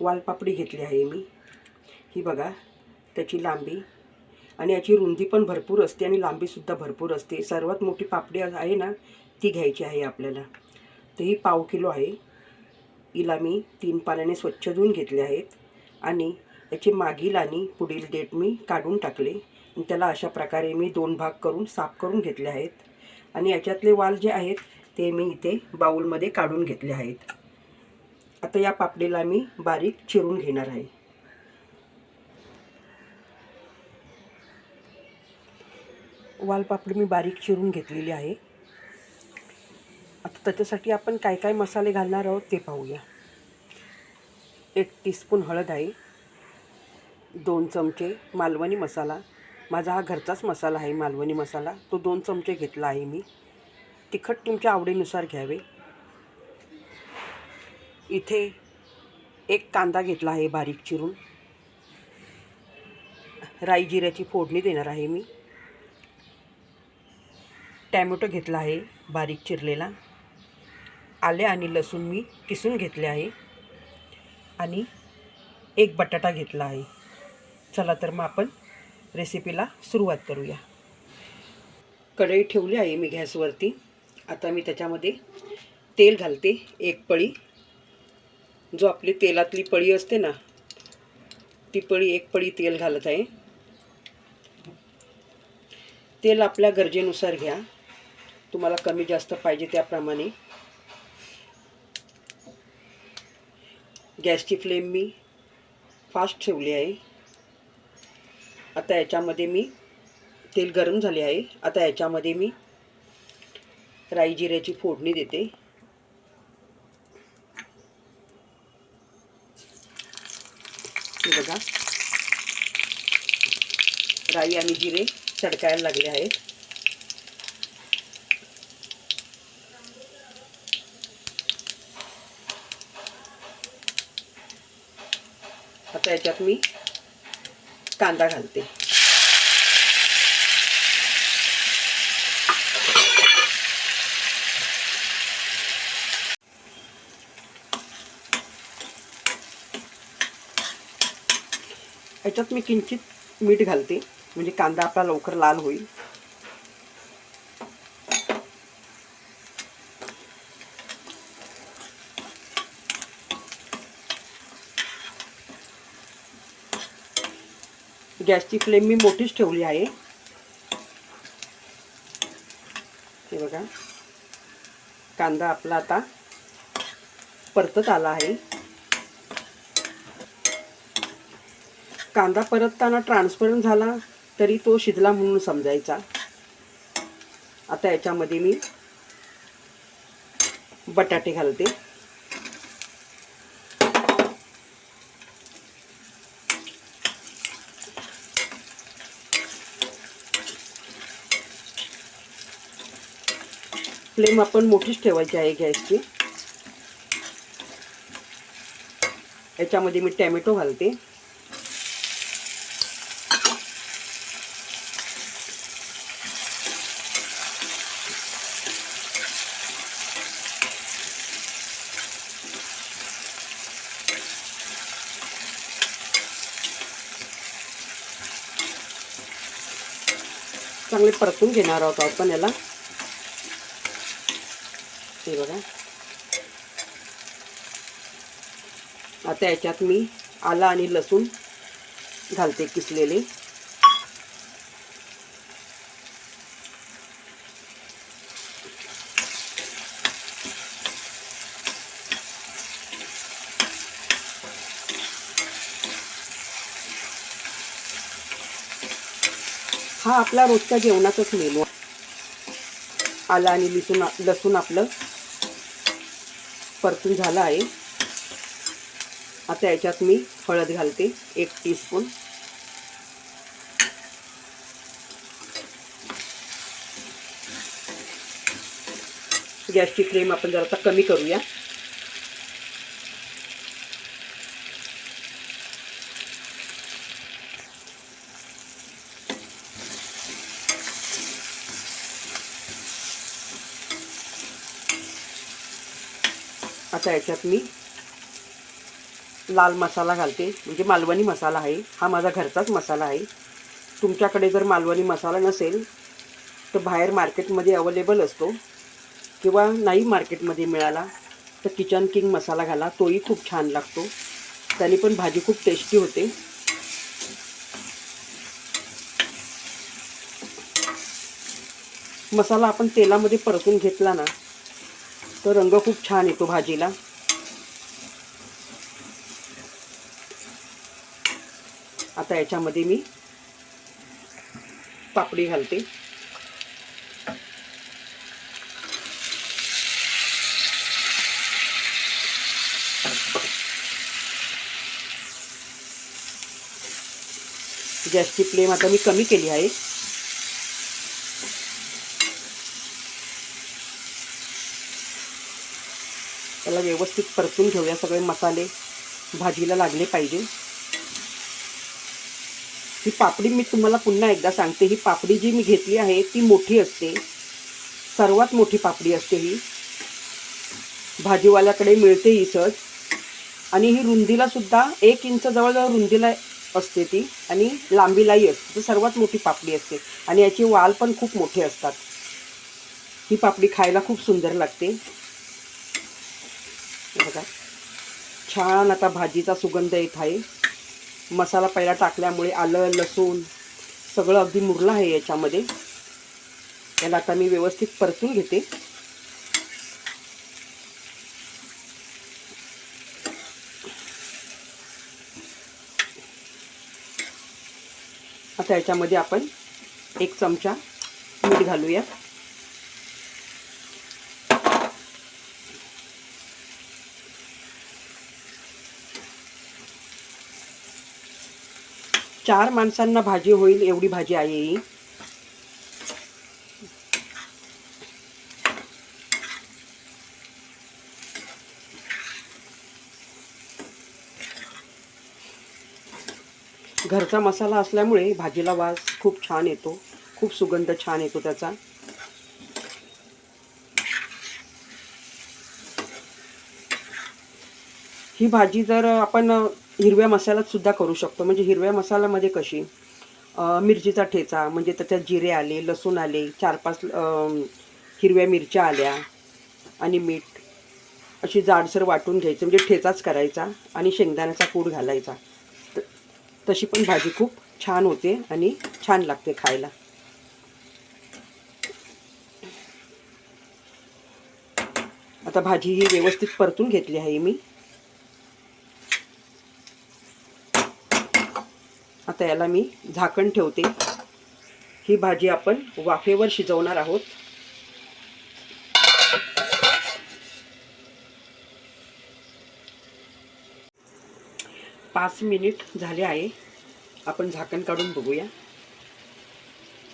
वालपापडी घेतली आहे मी. ही बघा त्याची लांबी. आणि याची रुंदी पण भरपूर असते आणि लांबीसुद्धा भरपूर असते. सर्वात मोठी पापडी आहे ना ती घ्यायची आहे आपल्याला. तर ही पाव किलो आहे. हिला मी तीन पाण्याने स्वच्छ धुवून घेतले आहेत. आणि याची मागील आणि पुढील डेट मी काढून टाकले. आणि त्याला अशा प्रकारे मी दोन भाग करून साफ करून घेतले आहेत. आणि याच्यातले वाल जे आहेत ते मी इथे बाऊलमध्ये काढून घेतले आहेत. आता या पापडीला मी बारीक चिरून घेणार आहे. वालपापडी मी बारीक चिरून घेतलेली आहे. आता त्याच्यासाठी आपण काय काय मसाले घालणार आहोत ते पाहूया. एक टीस्पून हळद आहे. दोन चमचे मालवणी मसाला. माझा हा घरचाच मसाला आहे मालवणी मसाला. तो दोन चमचे घेतला आहे मी. तिखट तुमच्या आवडीनुसार घ्यावे. इथे एक कांदा घेतला आहे बारीक चिरून. राई जिऱ्याची फोडणी देणार आहे मी. टॅमॅटो घेतला आहे बारीक चिरलेला. आले आणि लसूण मी किसून घेतले आहे. आणि एक बटाटा घेतला आहे. चला तर मग आपण रेसिपीला सुरुवात करूया. कढई ठेवली आहे मी गॅसवरती. आता मी त्याच्यामध्ये तेल घालते. एक पळी. जो आपली तेलातली पळी असते ना ती पळी एक पळी तेल घालत आहे. तेल आपल्या गरजेनुसार घ्या. तुम्हाला कमी जास्त पाहिजे त्याप्रमाणे. गॅसची फ्लेम मी फास्ट ठेवली आहे. आता याच्यामध्ये मी तेल गरम झाले आहे. आता याच्यामध्ये मी राई जिऱ्याची फोडणी देते. बघा. राई आणि जिरे तडकायला लागले आहेत. आता याच्यात मी कांदा घालते. याच्यात मी किंचित मीठ घालते. म्हणजे कांदा आपला लवकर लाल होईल. गॅसची फ्लेम मी मोठीच ठेवली आहे. हे बघा. कांदा आपला आता परतत आला आहे. कांदा परतताना ट्रान्सपरंट झाला तरी तो शिजला म्हणून समजायचा. आता याच्यामध्ये मी बटाटे घालते. फ्लेम आपण मोठीच ठेवायची आहे गॅसची. याच्यामध्ये मी टॅमॅटो घालते. चांगले परतून घेणार आहोत आपण याला. हे बघा. आता याच्यात मी आला आणि लसूण घालते किसलेले. हा आपला रोजच्या जेवणाचाच मेनू आला आणि लसूण लसूण आपलं परतून झालं आहे. आता याच्यात मी हळद घालते एक टीस्पून गॅसची फ्लेम आपण जरा आता कमी करूया. आता याच्यात मी लाल मसाला घालते. म्हणजे मालवणी मसाला आहे. हा माझा घरचाच मसाला आहे. तुमच्याकडे जर मालवणी मसाला नसेल तर बाहेर मार्केटमध्ये अवेलेबल असतो. किंवा नाही मार्केटमध्ये मिळाला तर किचन किंग मसाला घाला. तोही खूप छान लागतो. त्याने पण भाजी खूप टेस्टी होते. मसाला आपण तेलामध्ये परतून घेतला ना तो रंग खूप छान येतो भाजीला. आता याच्यामध्ये मी पापडी घालते. गॅसची फ्लेम आता मी कमी केली आहे त्याला व्यवस्थित परतून घेऊया सगळे मसाले. भाजीला लागले पाहिजे. ही पापडी मी तुम्हाला पुन्हा एकदा सांगते. ही पापडी जी मी घेतली आहे ती मोठी असते. सर्वात मोठी पापडी असते ही. भाजीवाल्याकडे मिळते ही सहज आणि ही रुंदीला सुद्धा एक इंच जवळजवळ रुंदीला असते ती. आणि लांबीलाही असते. ती सर्वात मोठी पापडी असते. आणि याची वाल पण खूप मोठे असतात. ही पापडी खायला खूप सुंदर लागते. बघा. छान आता भाजीचा सुगंध येत आहे. मसाला पहिला टाकल्यामुळे आलं लसूण सगळं अगदी मुरलं आहे याच्यामध्ये. याला आता मी व्यवस्थित परतून घेते. आता याच्यामध्ये आपण एक चमचा मीठ घालूया चार माणसांना भाजी होईल एवढी भाजी आहे ही. घरचा मसाला असल्यामुळे भाजीला वास खूप छान येतो. खूप सुगंध छान येतो त्याचा. ही भाजी जर आपण हिरव्या मसाल्यात सुद्धा करू शकतो. म्हणजे हिरव्या मसाल्यामध्ये कशी मिरचीचा ठेचा म्हणजे त्याच्यात जिरे आले लसूण आले चार पाच हिरव्या मिरच्या आल्या आणि मीठ अशी जाडसर वाटून घ्यायची. म्हणजे ठेचाच करायचा आणि शेंगदाण्याचा पूड घालायचा. तशी पण भाजी खूप छान होते आणि छान लागते खायला. आता भाजी ही व्यवस्थित परतून घेतली आहे मी. आता याला मी झाकण ठेवते. ही भाजी आपण वाफेवर शिजवणार आहोत. पाच मिनिट झाले आहे. आपण झाकण काढून बघूया.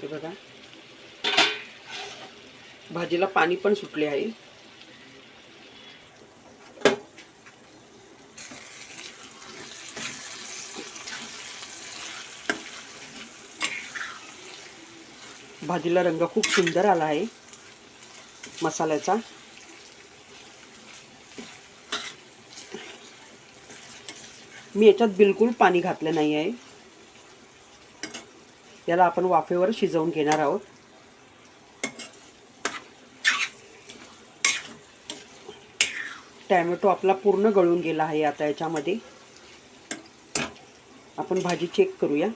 हे बघा. भाजीला पाणी पण सुटले आहे. भाजीला रंग खूप सुंदर आला आहे. मसाल्याचा. मी याच्यात बिलकुल पाणी घातलं नाही आहे. याला आपण वाफेवर शिजवून घेणार आहोत. टॅमॅटो आपला पूर्ण गळून गेला आहे आता याच्यामध्ये. आपण भाजी चेक करूया.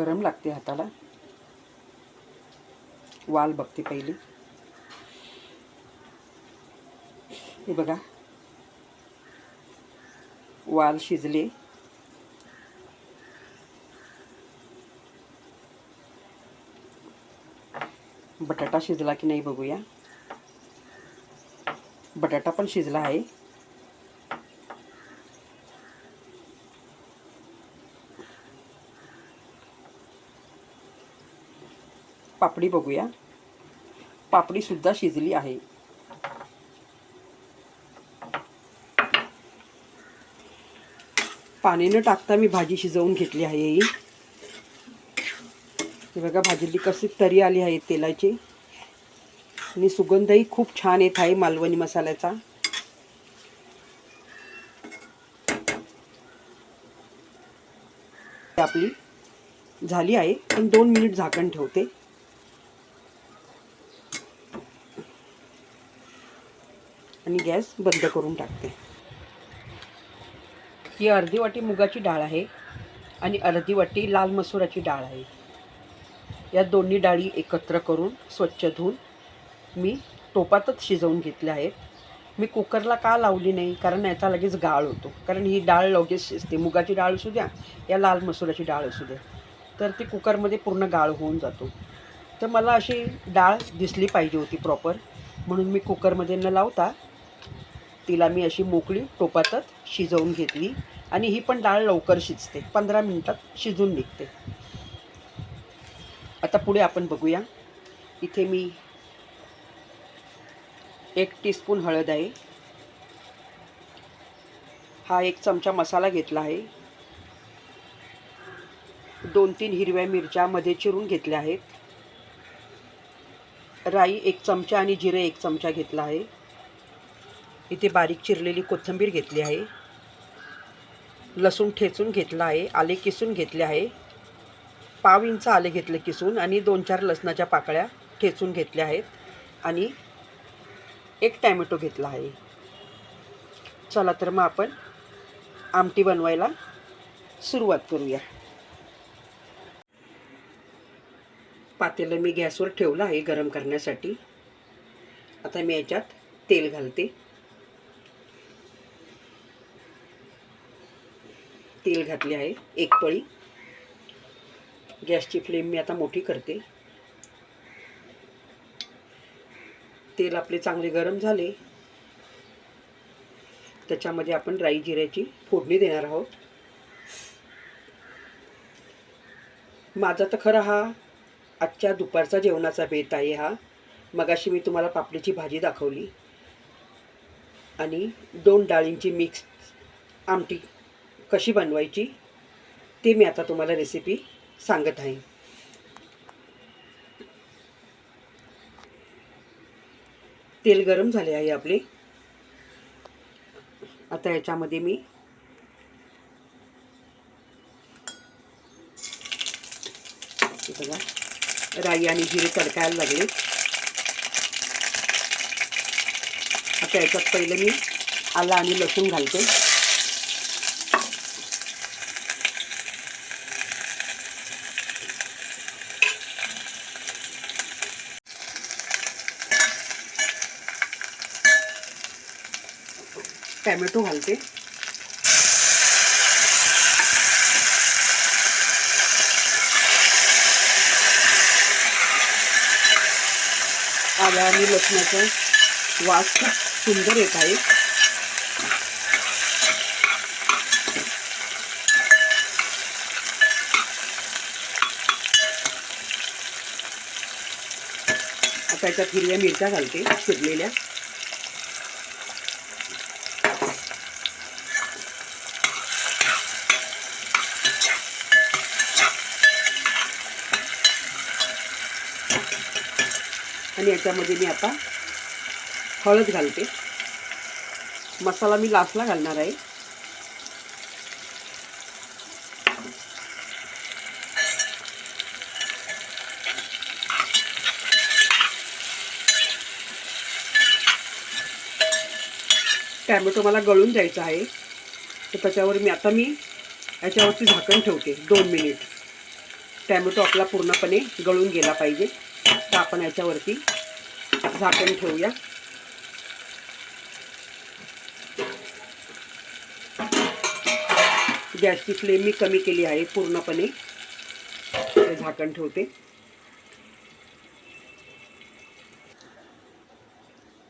गरम लागते हाताला. वाल बघते पहिली. हे बघा. वाल शिजले. बटाटा शिजला की नाही बघूया. बटाटा पण शिजला आहे. पापडी बघूया. पापडीसुद्धा शिजली आहे. पाणी न टाकता मी भाजी शिजवून घेतली आहे. ही हे बघा भाजीली कशी तरी आली आहे तेलाची. आणि सुगंधही खूप छान येत आहे मालवणी मसाल्याचा. आपली झाली आहे. पण दोन मिनिट झाकण ठेवते. आणि गॅस बंद करून टाकते. ही अर्धी वाटी मुगाची डाळ आहे आणि अर्धी वाटी लाल मसुराची डाळ आहे. या दोन्ही डाळी एकत्र करून स्वच्छ धुवून मी टोपातच शिजवून घेतल्या आहेत. मी कुकरला का लावली नाही? कारण याचा लगेच गाळ होतो. कारण ही डाळ लगेच शिजते. मुगाची डाळ असू द्या या लाल मसुराची डाळ असू द्या. तर ती कुकरमध्ये पूर्ण गाळ होऊन जातो. तर मला अशी डाळ दिसली पाहिजे होती प्रॉपर. म्हणून मी कुकरमध्ये न लावता तिला मी अशी मोकळी टोपातच शिजवून घेतली आणि ही पण डाळ लवकर शिजते. पंधरा मिनटात शिजून निघते. आता पुढे आपण बघूया. इथे मी एक टीस्पून हळद आहे. हा एक चमचा मसाला घेतला आहे. दोन तीन हिरव्या मिरच्या मध्ये चिरून घेतल्या आहेत. राई एक चमचा आणि जिरे एक चमचा घेतला आहे. इथे बारीक चिरलेली कोथिंबीर घेतली आहे. लसूण ठेचून घेतला आहे. आले किसून घेतले आहे. पाव इंच आले घेतले किसून आणि दोन चार लसणाच्या पाकळ्या ठेचून घेतल्या आहेत आणि एक टॅमॅटो घेतला आहे. चला तर मग आपण आमटी बनवायला सुरुवात करूया. पातेलं मी गॅसवर ठेवलं आहे गरम करण्यासाठी. आता मी याच्यात तेल घालते. तेल घातले आहे एक पळी. गॅसची फ्लेम मी आता मोठी करते. तेल आपले चांगले गरम झाले. त्याच्यामध्ये आपण राई जिऱ्याची फोडणी देणार आहोत. माझा तर खरं हा आजच्या दुपारचा जेवणाचा बेत आहे हा. मगाशी मी तुम्हाला पापडीची भाजी दाखवली. आणि दोन डाळींची मिक्स आमटी कशी बनवायची ते मी आता तुम्हाला रेसिपी सांगत आहे. तेल गरम झाले आहे आपले. आता याच्यामध्ये मी बघा राई आणि जिरे तडकायला लागले. आता याच्यात पहिले मी आला आणि लसूण घालते. टॅमॅटो घालते. आला लसणाचा वास खूप सुंदर येत आहे. आता याच्यात हिरव्या मिरच्या घालते चिरलेल्या त्याच्यामध्ये याच्यामध्ये मी आता हळद घालते. मसाला मी लास्टला घालणार आहे. टॅमॅटो मला गळून द्यायचा आहे. तर त्याच्यावर मी आता मी याच्यावरती झाकण ठेवते दोन मिनिट. टॅमॅटो आपला पूर्णपणे गळून गेला पाहिजे. तर आपण याच्यावरती झाकण ठेवूया. गॅसची फ्लेम मी कमी केली आहे पूर्णपणे. झाकण ठेवते.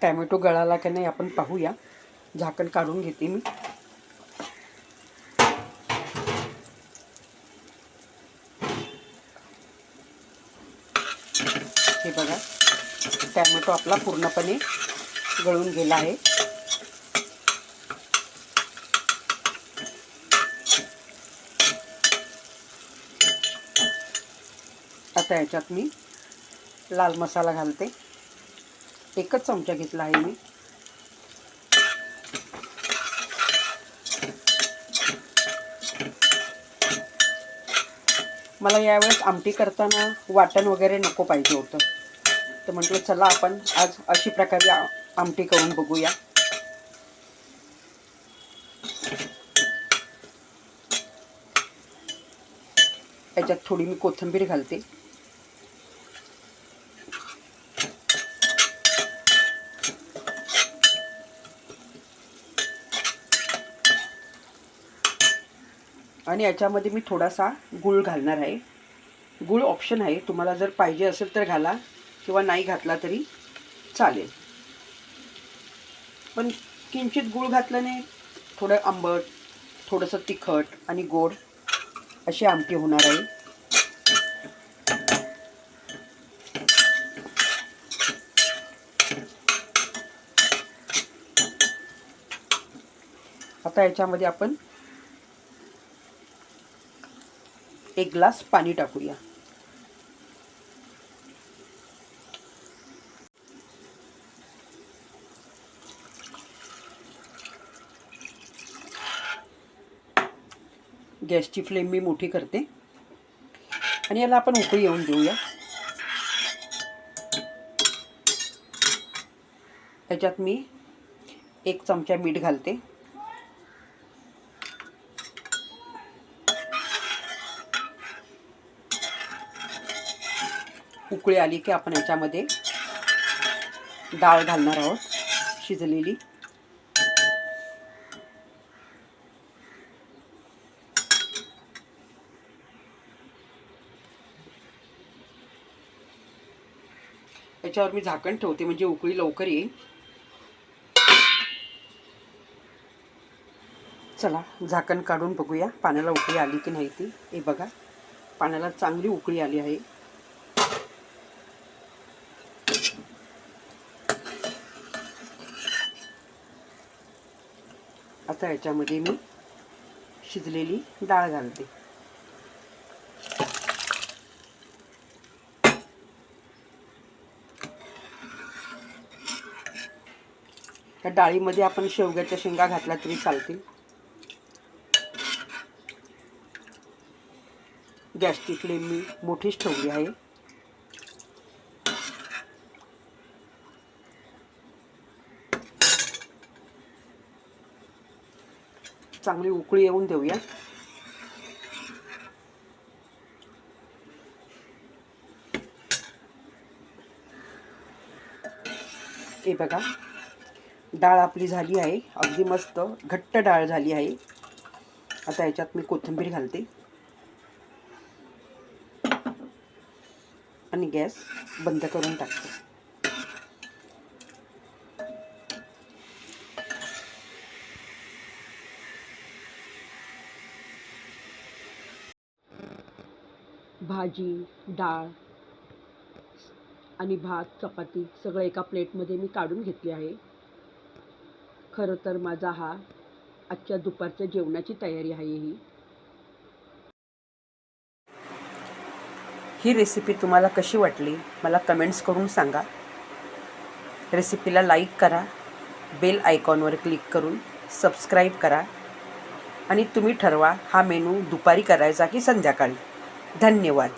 टॅमॅटो गळाला की नाही आपण पाहूया. झाकण काढून घेते मी. हे बघा. टॅमॅटो आपला पूर्णपणे गळून गेला आहे. आता याच्यात मी लाल मसाला घालते. एकच चमचा घेतला आहे मी. मला यावेळेस आमटी करताना वाटण वगैरे नको पाहिजे होतं. तर म्हटलं चला आपण आज अशी प्रकारे आमटी करून बघूया. याच्यात थोडी मी कोथिंबीर घालते. आणि याच्यामध्ये मी थोडासा गूळ घालणार आहे. गूळ ऑप्शन आहे. तुम्हाला जर पाहिजे असेल तर घाला. किंवा नाही घातला तरी चालेल. पण किंचित गूळ घातल्याने थोडं आंबट थोडंसं तिखट आणि गोड अशी आमटी होणार आहे. आता याच्यामध्ये आपण एक ग्लास पाणी टाकूया. गॅसची फ्लेम मी मोठी करते. आणि याला आपण उकळी येऊन देऊया. याच्यात मी एक चमचा मीठ घालते. उकळी आली की आपण याच्यामध्ये डाळ घालणार आहोत शिजलेली. याच्यावर मी झाकण ठेवते म्हणजे उकळी लवकर येईल. चला झाकण काढून बघूया पाण्याला उकळी आली की नाही ती. हे बघा पाण्याला चांगली उकळी आली आहे. आता याच्यामध्ये मी शिजलेली डाळ घालते. त्या डाळीमध्ये आपण शेवग्याच्या शेंगा घातल्या तरी चालतील. गॅसची फ्लेम मी मोठीच ठेवली आहे. चांगली उकळी येऊन देऊया. हे बघा. डाळ आपली झाली आहे. अगदी मस्त घट्ट डाळ झाली आहे. आता याच्यात मी कोथिंबीर घालते. आणि गॅस बंद करून टाकते. भाजी डाळ आणि भात चपाती सगळं एका प्लेटमध्ये मी काढून घेतली आहे. खरं तर माझा हा आजच्या दुपारच्या जेवणाची तयारी आहे ही. ही रेसिपी तुम्हाला कशी वाटली? मला कमेंट्स करून सांगा. रेसिपीला लाईक करा. बेल आयकॉनवर क्लिक करून सबस्क्राईब करा. आणि तुम्ही ठरवा हा मेनू दुपारी करायचा की संध्याकाळी. धन्यवाद.